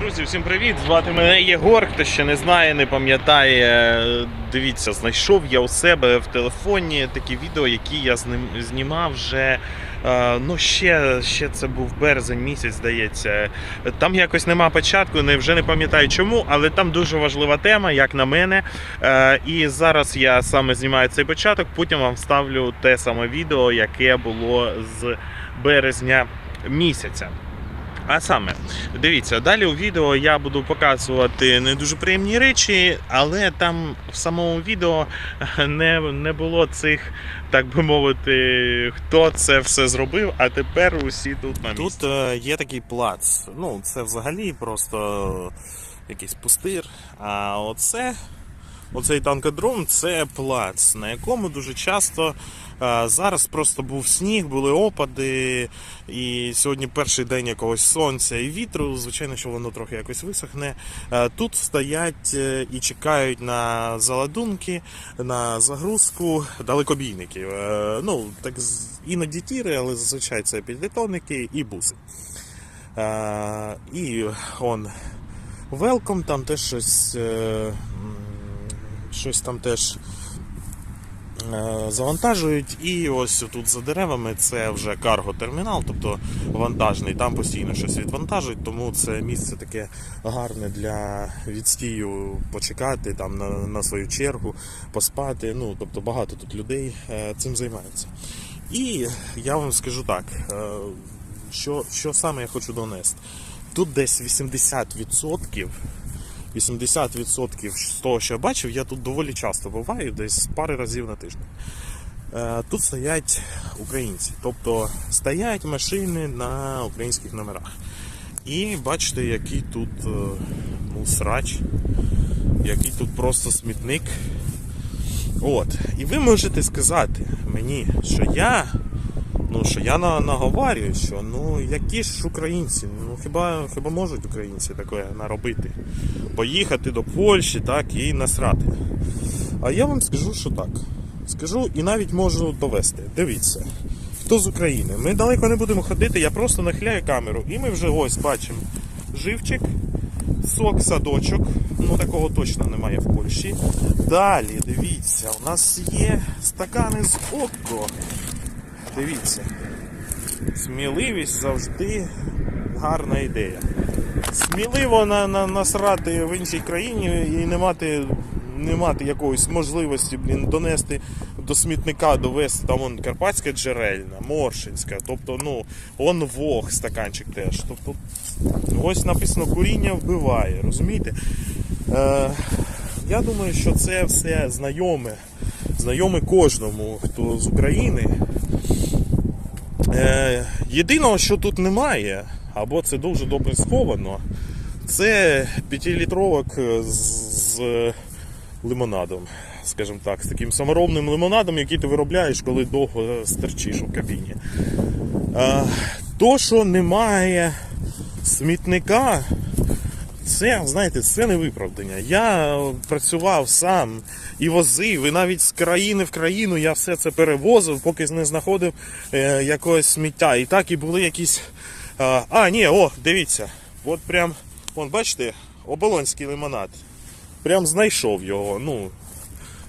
Друзі, всім привіт! Звати мене Єгор. Хто ще не знає, не пам'ятає. Дивіться, знайшов я у себе в телефоні такі відео, які я знімав вже. е, Ну, ще, ще це був березень місяць, здається. Там якось нема початку, не вже не пам'ятаю чому, але там дуже важлива тема, як на мене. Е, І зараз я саме знімаю цей початок. Потім вам вставлю те саме відео, яке було з березня місяця. А саме, дивіться, далі у відео я буду показувати не дуже приємні речі, але там в самому відео не, не було цих, так би мовити, хто це все зробив, а тепер усі тут на місці. Тут е, є такий плац. Ну, це взагалі просто якийсь пустир. А оце, оцей танкодром це плац, на якому дуже часто. е, Зараз просто був сніг, були опади, і сьогодні перший день якогось сонця і вітру. Звичайно, що воно трохи якось висохне. Е, Тут стоять е, і чекають на заладунки, на загрузку далекобійників. Ну, так іноді тіри, але зазвичай це підлітовники і буси. І он Welcome, там теж щось, щось там теж е, завантажують. І ось тут за деревами це вже карго-термінал, тобто вантажний. Там постійно щось відвантажують, тому це місце таке гарне для відстію почекати там на, на свою чергу, поспати. Ну, тобто багато тут людей е, цим займаються. І я вам скажу так, е, що, що саме я хочу донести. Тут десь 80%. 80% з того, що я бачив, я тут доволі часто буваю, десь пари разів на тиждень. Е, Тут стоять українці, тобто стоять машини на українських номерах. І бачите, який тут е, ну, срач, який тут просто смітник. От. І ви можете сказати мені, що я Ну, що я на, наговарюю, що ну які ж українці? Ну хіба хіба можуть українці таке наробити? Поїхати до Польщі, так, і насрати. А я вам скажу, що так. Скажу і навіть можу довести. Дивіться, хто з України. Ми далеко не будемо ходити, я просто нахиляю камеру, і ми вже ось бачимо живчик, сок, садочок. Ну такого точно немає в Польщі. Далі, дивіться, у нас є стакани з око. Дивіться. Сміливість завжди гарна ідея. Сміливо на, на, насрати в іншій країні і не мати, не мати якоїсь можливості блін, донести до смітника, довести там вон, Карпатська джерельна, Моршинська, тобто, ну, он Вог стаканчик теж. Тобто, ось написано куріння вбиває, розумієте? Е, я думаю, що це все знайоме. Знайоме кожному, хто з України. Е, єдиного, що тут немає, або це дуже добре сховано, це 5-літровок з, лимонадом, скажімо так, з таким саморобним лимонадом, який ти виробляєш, коли довго стерчиш у кабіні. Е, то, що немає смітника, це, знаєте, це не виправдання. Я працював сам і возив, і навіть з країни в країну я все це перевозив, поки не знаходив е, якогось сміття. І так і були якісь. А, а ні, о, дивіться. От прям, вон, бачите, оболонський лимонад. Прям знайшов його. Ну,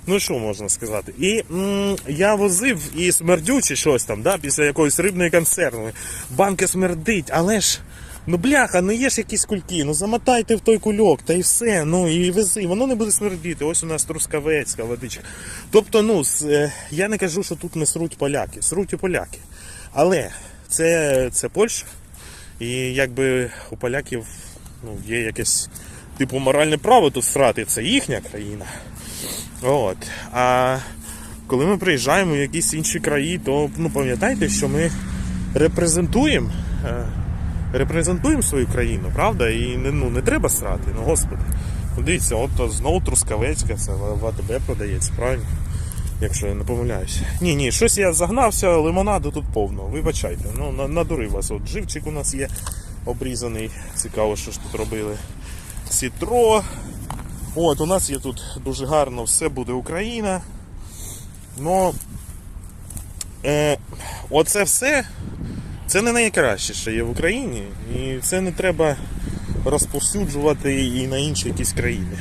Ну що можна сказати? І м, я возив і смердюче щось там, да, після якоїсь рибної консерви. Банка смердить, але ж. Ну бляха, ну є ж якісь кульки, ну замотайте в той кульок, та і все. Ну і вези, воно не буде смердіти. Ось у нас трускавецька водичка. Тобто, ну, е, я не кажу, що тут не сруть поляки, сруть і поляки. Але це, це Польща. І якби у поляків ну, є якесь типу моральне право тут срати, це їхня країна. От. А коли ми приїжджаємо в якісь інші краї, то ну, пам'ятайте, що ми репрезентуємо. Репрезентуємо свою країну, правда? І не, ну, не треба срати, ну господи. Ну, дивіться, от знову Трускавецька, це в АТБ продається, правильно? Якщо я не помиляюся. Ні, ні, щось я загнався, лимонаду тут повно. Вибачайте, ну на- надурив вас. От живчик у нас є обрізаний. Цікаво, що ж тут робили. Сітро. От, у нас є тут дуже гарно, все буде Україна. Ну, е, оце все це не найкраще, що є в Україні, і це не треба розповсюджувати і на інші якісь країни.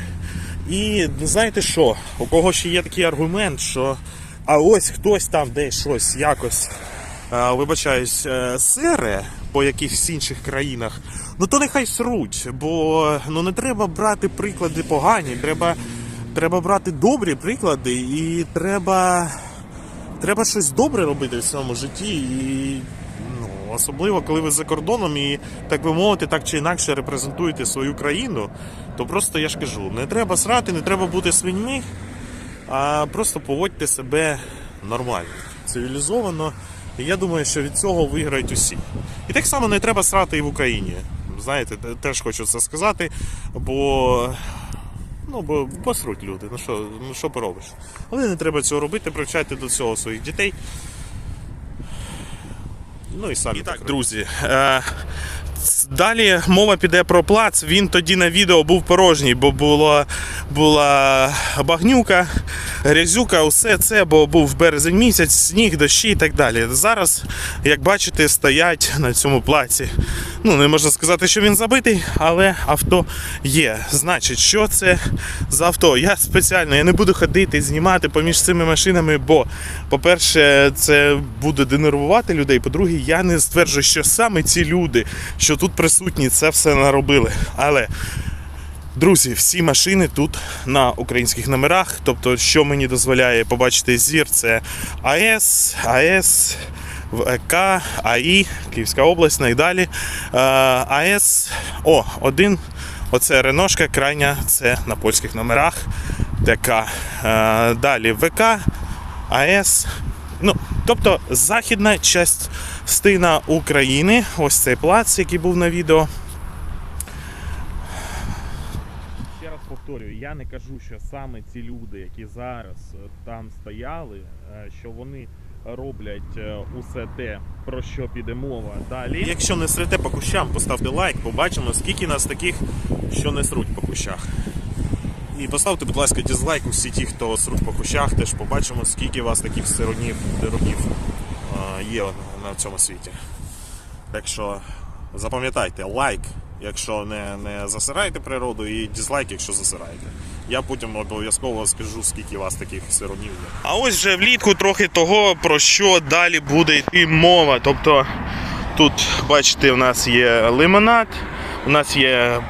І знаєте що? У кого ще є такий аргумент, що а ось хтось там десь щось якось, е, вибачаюсь, е, сере по якихось інших країнах, ну то нехай сруть, бо ну не треба брати приклади погані, треба, треба брати добрі приклади, і треба, треба щось добре робити в своєму житті. І особливо коли ви за кордоном і, так би мовити, так чи інакше репрезентуєте свою країну, то просто я ж кажу, не треба срати, не треба бути свиньми, а просто поводьте себе нормально, цивілізовано. І я думаю, що від цього виграють усі. І так само не треба срати і в Україні. Знаєте, теж хочу це сказати, бо. Ну, бо, бо сруть люди, ну що, ну що поробиш. Але не треба цього робити, привчайте до цього своїх дітей. Ну і самі. І так, друзі. Е, Далі мова піде про плац. Він тоді на відео був порожній, бо була була багнюка, грязюка, усе це, бо був березень місяць, сніг, дощі і так далі. Зараз, як бачите, стоять на цьому плаці. Ну, не можна сказати, що він забитий, але авто є. Значить, що це за авто? Я спеціально я не буду ходити, знімати поміж цими машинами, бо, по-перше, це буде денервувати людей. По-друге, я не стверджую, що саме ці люди, що тут присутні, це все наробили. Але. Друзі, всі машини тут на українських номерах. Тобто, що мені дозволяє побачити зір, це АЕС, АЕС, ВК, АІ, Київська область, найдалі. Е, АЕС, о, один. Оце Реношка, крайня, це на польських номерах. Така. Е, далі ВК, АЕС. Ну, тобто західна частина України. Ось цей плац, який був на відео. Ще раз повторюю, я не кажу, що саме ці люди, які зараз там стояли, е, що вони роблять е, усе те, про що піде мова далі. Якщо не срете по кущам, поставте лайк, побачимо, скільки нас таких, що не сруть по кущах. І поставте, будь ласка, дизлайк усі ті, хто сруть по кущах, теж побачимо, скільки вас таких сиронів, дерунів е, є на цьому світі. Так що запам'ятайте, лайк, якщо не, не засираєте природу, і дізлайк, якщо засираєте. Я потім обов'язково скажу, скільки у вас таких сиронів є. А ось вже влітку трохи того, про що далі буде йти мова. Тобто тут, бачите, у нас є лимонад, у нас є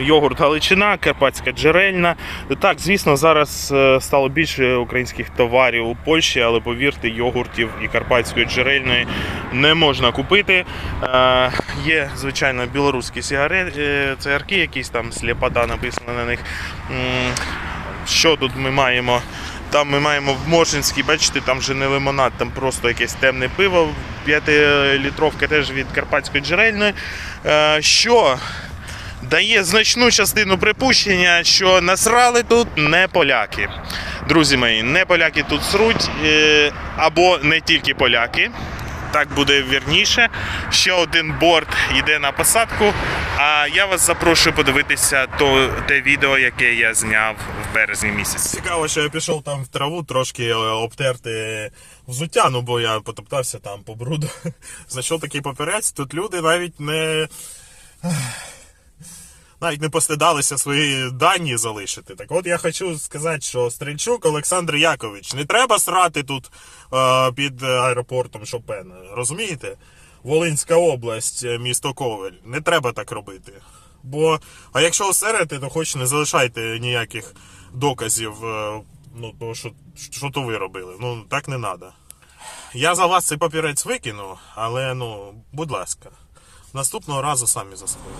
йогурт Галичина, Карпатська джерельна. Так, звісно, зараз е, стало більше українських товарів у Польщі, але повірте, йогуртів і карпатської джерельної не можна купити. Е, є, звичайно, білоруські сигарети, е, цигарки, якісь там сліпота написано на них. Що тут ми маємо? Там ми маємо в Моршинській, бачите, там вже не лимонад, там просто якесь темне пиво, 5-літровка теж від карпатської джерельної. Що дає значну частину припущення, що насрали тут не поляки. Друзі мої, не поляки тут сруть, е, або не тільки поляки. Так буде вірніше. Ще один борт йде на посадку. А я вас запрошую подивитися то, те відео, яке я зняв в березні місяці. Цікаво, що я пішов там в траву трошки е, обтерти взуття, ну бо я потоптався там по бруду. Знайшов такий папірець. Тут люди навіть не навіть не постидалися свої дані залишити. Так от я хочу сказати, що Стрельчук Олександр Якович, не треба срати тут е, під аеропортом Шопена. Розумієте? Волинська область, е, місто Ковель. Не треба так робити. Бо, а якщо осерете, то хоч не залишайте ніяких доказів, е, ну, того, що, що то ви робили. Ну, так не треба. Я за вас цей папірець викину, але ну, будь ласка, наступного разу самі за собою.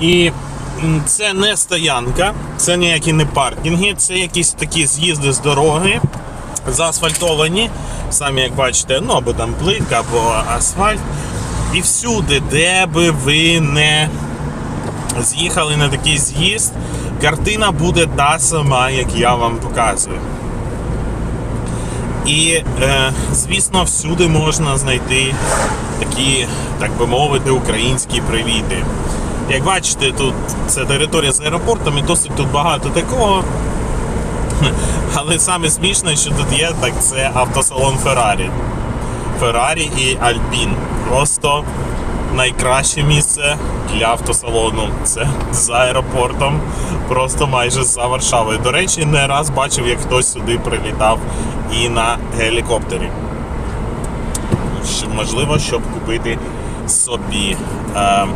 І це не стоянка, це ніякі не паркінги, це якісь такі з'їзди з дороги, заасфальтовані, самі як бачите, ну або там плитка, або асфальт. І всюди, де би ви не з'їхали на такий з'їзд, картина буде та сама, як я вам показую. І, е, звісно, всюди можна знайти такі, так би мовити, українські привіти. Як бачите, тут це територія з аеропортом і досить тут багато такого. Але саме смішне, що тут є, так це автосалон Феррарі. Феррарі і Альпін. Просто найкраще місце для автосалону. Це за аеропортом, просто майже за Варшавою. До речі, не раз бачив, як хтось сюди прилітав і на гелікоптері. Можливо, щоб купити собі е,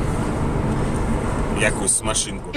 якусь машинку.